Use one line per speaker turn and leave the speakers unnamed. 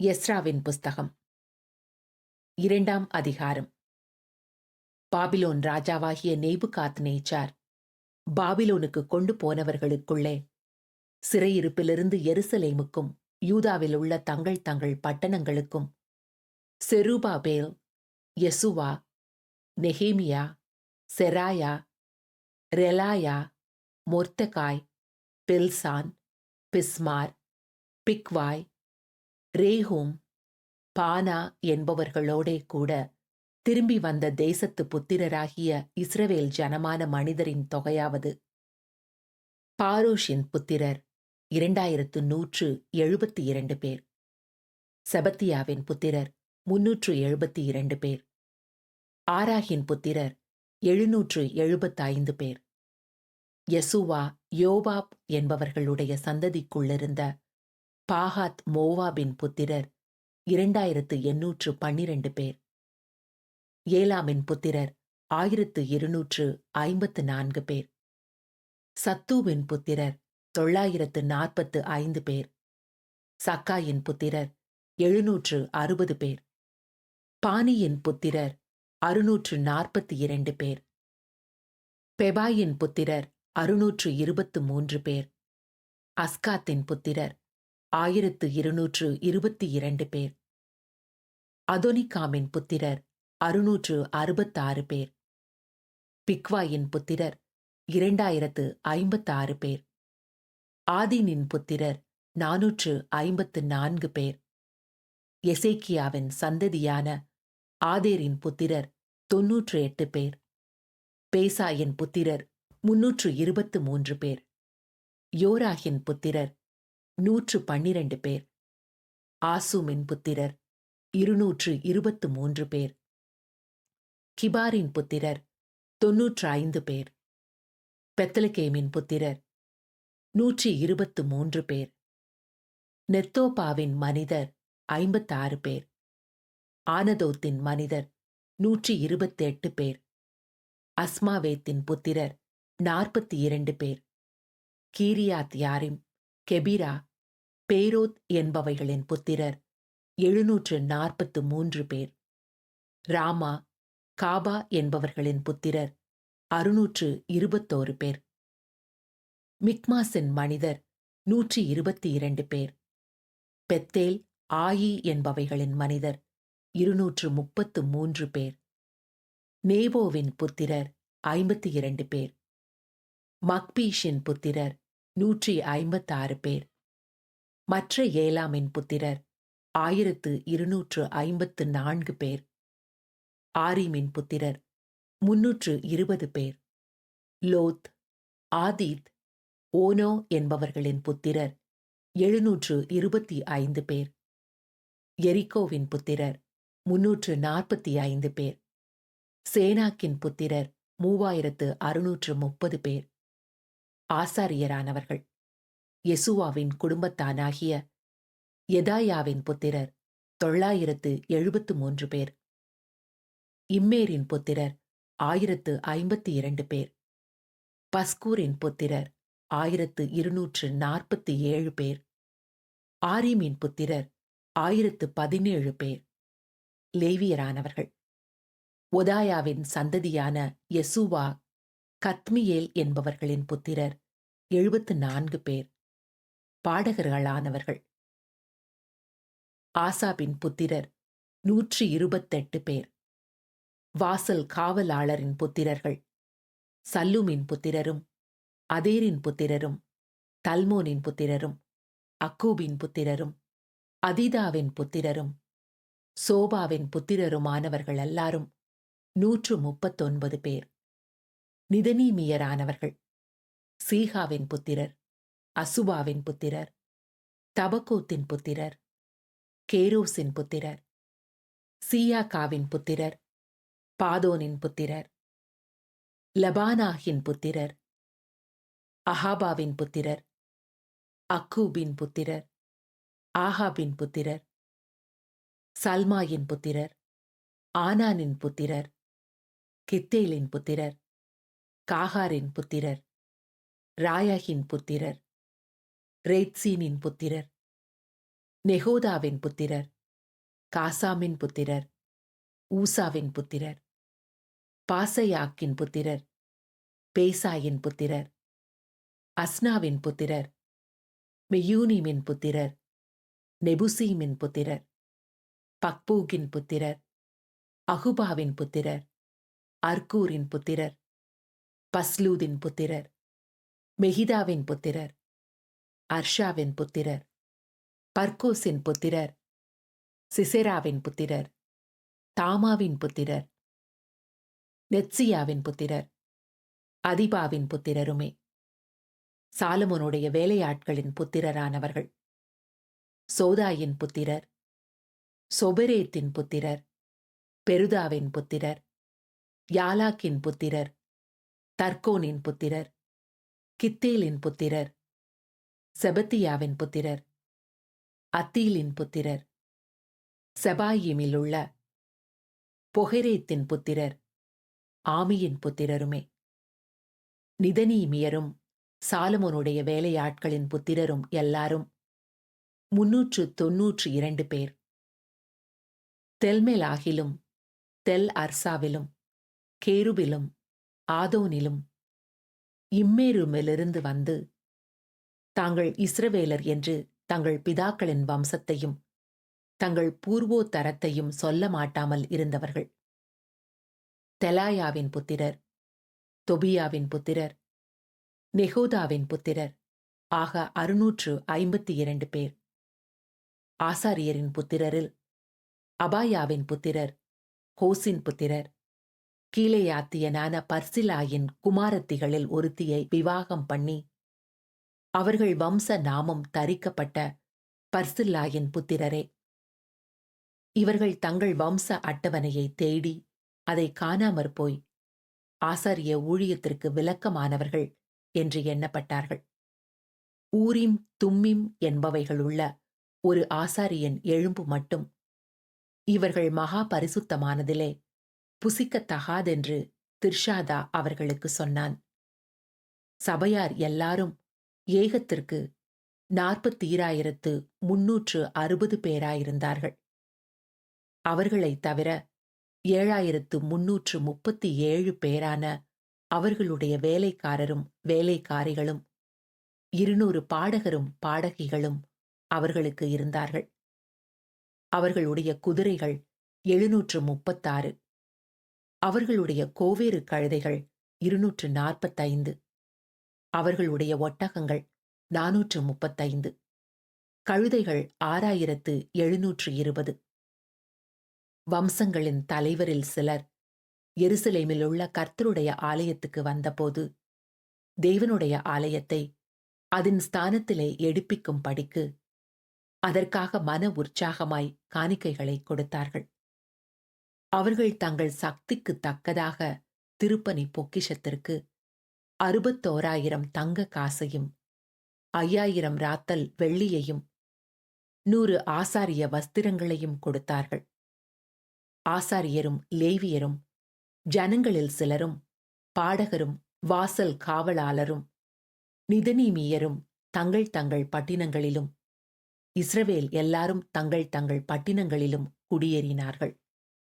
எஸ்ராவின் புஸ்தகம். இரண்டாம் அதிகாரம். பாபிலோன் ராஜாவாகிய நெய்புகாத் நேச்சார் பாபிலோனுக்கு கொண்டு போனவர்களுக்குள்ளே சிறையிருப்பிலிருந்து எருசலேமுக்கும் யூதாவில் உள்ள தங்கள் தங்கள் பட்டணங்களுக்கும் Zerubbabel Jeshua Nehemiah Seraiah Reelaiah Mordecai Bilshan Mizpar Bigvai Rehum Baanah என்பவர்களோடே கூட திரும்பி வந்த தேசத்து புத்திரராகிய இஸ்ரவேல் ஜனமான மனிதரின் தொகையாவது. பாரோஷின் புத்திரர் இரண்டாயிரத்து நூற்று எழுபத்தி இரண்டு பேர். செபத்தியாவின் புத்திரர் முன்னூற்று எழுபத்தி இரண்டு பேர். ஆராகின் புத்திரர் எழுநூற்று எழுபத்தைந்து பேர். யசுவா யோபாப் என்பவர்களுடைய சந்ததிக்குள்ளிருந்த பாகாத் மோவாபின் புத்திரர். இரண்டாயிரத்து எண்ணூற்று பன்னிரண்டு பேர். ஏலாமின் புத்திரர் ஆயிரத்து இருநூற்று ஐம்பத்து நான்கு பேர். சத்துவின் புத்திரர் தொள்ளாயிரத்து நாற்பத்து ஐந்து பேர். சக்காயின் புத்திரர் எழுநூற்று அறுபது பேர். பானியின் புத்திரர் அறுநூற்று நாற்பத்தி இரண்டு பேர். பெபாயின் புத்திரர் அறுநூற்று இருபத்து மூன்று பேர். அஸ்காத்தின் புத்திரர் ஆயிரத்து இருநூற்று இருபத்தி இரண்டு பேர். அதோனிகாமின் புத்திரர் அறுநூற்று அறுபத்தாறு பேர். பிக்வாயின் புத்திரர் இரண்டாயிரத்து ஐம்பத்தாறு பேர். ஆதீனின் புத்திரர் நானூற்று ஐம்பத்து நான்கு பேர். எசேக்கியாவின் சந்ததியான ஆதேரின் புத்திரர் தொன்னூற்று எட்டு பேர். பேசாயின் புத்திரர் முன்னூற்று இருபத்து மூன்று பேர். யோராகின் புத்திரர் நூற்று பன்னிரண்டு பேர். ஆசுமின் புத்திரர் இருநூற்று இருபத்து மூன்று பேர். கிபாரின் புத்திரர் தொன்னூற்று ஐந்து பேர். பெத்தலகேமின் புத்திரர் நூற்றி இருபத்து மூன்று பேர். நெத்தோபாவின் மனிதர் ஐம்பத்தாறு பேர். ஆனதோத்தின் மனிதர் நூற்றி இருபத்தெட்டு பேர். அஸ்மாவேத்தின் புத்திரர் நாற்பத்தி இரண்டு பேர். கீரியாத் யாரிம் கெபிரா பேரோத் என்பவைகளின் புத்திரர் எழுநூற்று நாற்பத்து மூன்று பேர். ராமா காபா என்பவர்களின் புத்திரர் அறுநூற்று இருபத்தோரு பேர். மிக்மாஸின் மனிதர் நூற்றி இருபத்தி இரண்டு பேர். பெத்தேல் ஆயி என்பவைகளின் மனிதர் இருநூற்று முப்பத்து மூன்று பேர். நேவோவின் புத்திரர் ஐம்பத்தி இரண்டு பேர். மக்பீஷின் புத்திரர் நூற்றி ஐம்பத்தாறு பேர். மற்ற ஏலாமின் புத்திரர் ஆயிரத்து இருநூற்று ஐம்பத்து நான்கு பேர். ஆரிமின் புத்திரர் முன்னூற்று இருபது பேர். லோத் ஆதித் ஓனோ என்பவர்களின் புத்திரர் எழுநூற்று இருபத்தி ஐந்து பேர். எரிகோவின் புத்திரர் முன்னூற்று நாற்பத்தி ஐந்து பேர். சேனாக்கின் புத்திரர் மூவாயிரத்து அறுநூற்று முப்பது பேர். ஆசாரியரானவர்கள். யெசுவாவின் குடும்பத்தானாகிய எதாயாவின் புத்திரர் தொள்ளாயிரத்து எழுபத்து மூன்று பேர். இம்மேரின் புத்திரர் ஆயிரத்து ஐம்பத்தி இரண்டு பேர். பஸ்கூரின் புத்திரர் ஆயிரத்து இருநூற்று நாற்பத்தி ஏழு பேர். ஆரிமின் புத்திரர் ஆயிரத்து பதினேழு பேர். லேவியரானவர்கள். ஒதாயாவின் சந்ததியான யெசுவா கத்மியேல் என்பவர்களின் புத்திரர் எழுபத்து நான்கு பேர் பாடகர்களானவர்கள். ஆசாபின் புத்திரர் நூற்றி இருபத்தெட்டு பேர். வாசல் காவலாளரின் புத்திரர்கள் சல்லுமின் புத்திரரும் அதேரின் புத்திரரும் தல்மோனின் புத்திரரும் அக்கூபின் புத்திரரும் அதிதாவின் புத்திரரும் சோபாவின் புத்திரருமானவர்கள் எல்லாரும் நூற்று முப்பத்தொன்பது பேர். நிதனீமியரானவர்கள். சீகாவின் புத்திரர் அசுபாவின் புத்திரர் தபக்கூத்தின் புத்திரர் கேரோஸின் புத்திரர் சீயாக்காவின் புத்திரர் பாதோனின் புத்திரர் லபானாகின் புத்திரர் அஹாபாவின் புத்திரர் அக்கூபின் புத்திரர் ஆஹாபின் புத்திரர் சல்மாயின் புத்திரர் ஆனானின் புத்திரர் கித்தேலின் புத்திரர் காகாரின் புத்திரர் ராயகின் புத்திரர் ரேத்சீனின் புத்திரர் நெகோதாவின் புத்திரர் காசாமின் புத்திரர் ஊசாவின் புத்திரர் பாசையாக்கின் புத்திரர் பேசாயின் புத்திரர் அஸ்னாவின் புத்திரர் மெயூனிமின் புத்திரர் நெபுசீமின் புத்திரர் பக்பூகின் புத்திரர் அகுபாவின் புத்திரர் அர்கூரின் புத்திரர் பஸ்லூதின் புத்திரர். மெஹிதாவின் புத்திரர் அர்ஷாவின் புத்திரர் பர்கோஸின் புத்திரர் சிசெராவின் புத்திரர் தாமாவின் புத்திரர் நெட்சியாவின் புத்திரர் அதிபாவின் புத்திரருமே. சாலமோனுடைய வேலையாட்களின் புத்திரரானவர்கள். சோதாயின் புத்திரர் சொபெரேத்தின் புத்திரர் பெருதாவின் புத்திரர் யாலாக்கின் புத்திரர் தர்கோனின் புத்திரர் கித்தேலின் புத்திரர் செபத்தியாவின் புத்திரர் அத்தீலின் புத்திரர் செபாயிமில் உள்ள பொஹெரேத்தின் புத்திரர் ஆமியின் புத்திரருமே. நிதனீமியரும் சாலமோனுடைய வேலையாட்களின் புத்திரரும் எல்லாரும் முன்னூற்று தொன்னூற்று இரண்டு பேர். தெல்மெலாகிலும் தெல் அர்சாவிலும் கேருபிலும் ஆதோனிலும் இம்மேருமிலிருந்து வந்து தாங்கள் இஸ்ரவேலர் என்று தங்கள் பிதாக்களின் வம்சத்தையும் தங்கள் பூர்வோத்தரத்தையும் சொல்ல மாட்டாமல் இருந்தவர்கள். தெலாயாவின் புத்திரர் தொபியாவின் புத்திரர் நெகோதாவின் புத்திரர் ஆக அறுநூற்று ஐம்பத்தி இரண்டு பேர். ஆசாரியரின் புத்திரரில் அபாயாவின் புத்திரர் ஹோசின் புத்திரர் கீழேயாத்தியனான பர்சிலாயின் குமாரத்திகளில் ஒருத்தியை விவாகம் பண்ணி அவர்கள் வம்ச நாமம் தரிக்கப்பட்ட பர்சில்லாயின் புத்திரரே. இவர்கள் தங்கள் வம்ச அட்டவணையை தேடி அதை காணாமற் போய் ஆசாரிய ஊழியத்திற்கு விளக்கமானவர்கள் என்று எண்ணப்பட்டார்கள். ஊரிம் தும்மிம் என்பவைகளுள்ள ஒரு ஆசாரியன் எழும்பு மட்டும் இவர்கள் மகா பரிசுத்தமானதிலே புசிக்கத்தகாதென்று திர்ஷாதா அவர்களுக்கு சொன்னான். சபையார் எல்லாரும் ஏகத்திற்கு நாற்பத்தீராயிரத்து முன்னூற்று அறுபது பேராயிருந்தார்கள். அவர்களைத் தவிர ஏழாயிரத்து முன்னூற்று முப்பத்தி ஏழு பேரான அவர்களுடைய வேலைக்காரரும் வேலைக்காரிகளும் இருநூறு பாடகரும் பாடகிகளும் அவர்களுக்கு இருந்தார்கள். அவர்களுடைய குதிரைகள் எழுநூற்று முப்பத்தாறு அவர்களுடைய கோவேறு கழுதைகள் இருநூற்று நாற்பத்தைந்து அவர்களுடைய ஒட்டகங்கள் நாநூற்று முப்பத்தைந்து கழுதைகள் ஆறாயிரத்து எழுநூற்று இருபது. வம்சங்களின் தலைவரில் சிலர் எருசலேமில் உள்ள கர்த்தருடைய ஆலயத்துக்கு வந்தபோது தேவனுடைய ஆலயத்தை அதன் ஸ்தானத்திலே எடுப்பிக்கும் படிக்கு அதற்காக மன உற்சாகமாய் காணிக்கைகளை கொடுத்தார்கள். அவர்கள் தங்கள் சக்திக்கு தக்கதாக திருப்பணி பொக்கிஷத்திற்கு அறுபத்தோராயிரம் தங்க காசையும் ஐயாயிரம் ராத்தல் வெள்ளியையும் நூறு ஆசாரிய வஸ்திரங்களையும் கொடுத்தார்கள். ஆசாரியரும் லேவியரும் ஜனங்களில் சிலரும் பாடகரும் வாசல் காவலாளரும் நிதனீமியரும் தங்கள் தங்கள் பட்டினங்களிலும் இஸ்ரவேல் எல்லாரும் தங்கள் தங்கள் பட்டினங்களிலும் குடியேறினார்கள்.